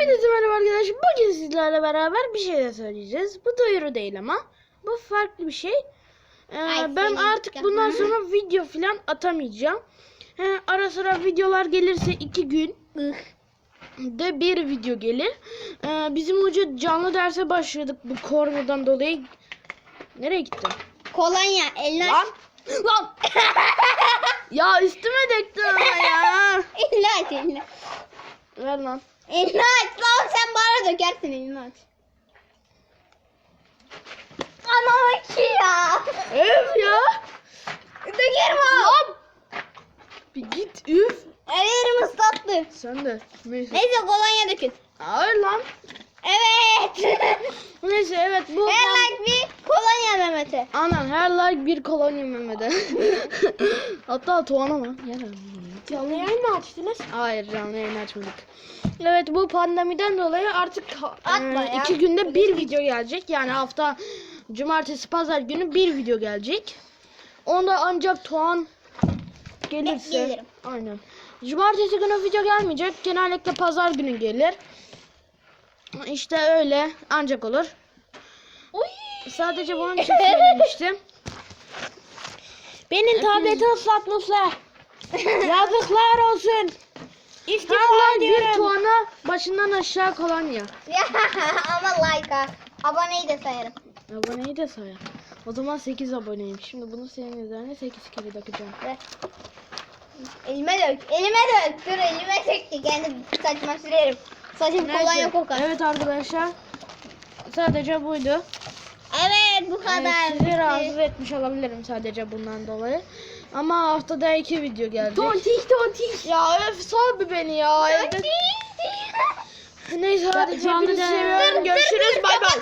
Hepinize merhaba arkadaşlar. Bugün sizlerle beraber bir şey de söyleyeceğiz. Bu duyuru değil ama. Bu farklı bir şey. Ee, Ay, ben artık dükkan- bundan sonra video falan atamayacağım. He, ara sıra videolar gelirse iki gün de bir video gelir. Ee, bizim hoca canlı derse başladık bu koronadan dolayı. Nereye gittin? Kolonya eline Lan! Lan! ya üstüme döktün ama ya. Elini. Ver lan. Elini aç lan sen bana dökersin elini aç. Anam ki ya. Öf ya. Dökerim. Lan! Bir git üf. Ellerim ıslattı. Sen de. Neyse. Neyse kolonya dökün. Hayır lan. Evet. Neyse evet bu. Her like bir kolonya Mehmet'e. Anan her like bir kolonya Mehmet'e. Hatta Tuğan'a mı? Yarın. Canlı yayın mı açtınız? Hayır canlı yayın açmadık. Evet bu pandemiden dolayı artık Atma e, iki günde bir video gelecek. Yani hafta cumartesi pazar günü bir video gelecek. Onda ancak Tuğan gelirse. gelirim. Aynen. Cumartesi günü video gelmeyecek. Genellikle pazar günü gelir. İşte öyle ancak olur. Uy. Sadece bunun için söylemiştim. Benim tableti ıslatmışlar. Yazıklar olsun. İstifa Hala bir Tuğan'a başından aşağı kolonya. Ya ama like ha. Aboneyi de sayarım. Aboneyi de sayar. O zaman 8 aboneyim. Şimdi bunu senin üzerine 8 kere. Ver. Elime dök. Elime dök. Dur elime dök. Kendi saçma sürerim. Saçım kolonya Neyse. kokar. Evet arkadaşlar. Sadece buydu. Evet bu kadar. sizi rahatsız etmiş olabilirim sadece bundan dolayı. Ama haftada iki video gelecek. Tontiş tontiş. Ya öf sal bir beni ya. Evde... Neyse hadi Canlı hepinizi der. seviyorum.